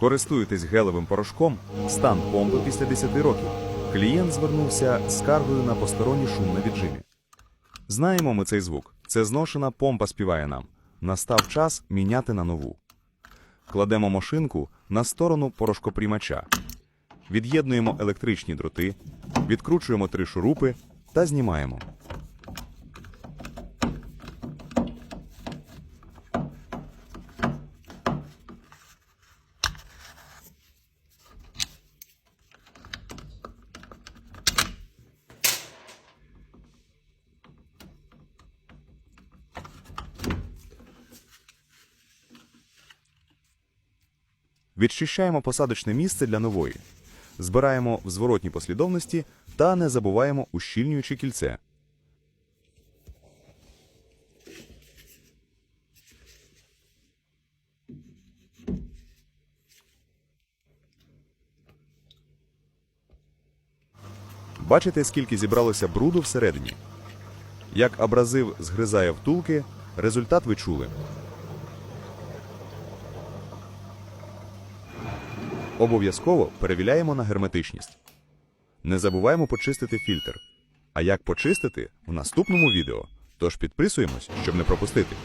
Користуєтесь гелевим порошком, стан помпи після 10 років. Клієнт звернувся скаргою на посторонній шум на віджимі. Знаємо ми цей звук. Це зношена помпа співає нам. Настав час міняти на нову. Кладемо машинку на сторону порошкоприймача. Від'єднуємо електричні дроти, відкручуємо три шурупи та знімаємо. Відчищаємо посадочне місце для нової. Збираємо в зворотній послідовності та не забуваємо ущільнюючи кільце. Бачите, скільки зібралося бруду всередині? Як абразив згризає втулки, результат ви чули. Обов'язково перевіряємо на герметичність. Не забуваємо почистити фільтр. А як почистити в наступному відео. Тож підписуємось, щоб не пропустити.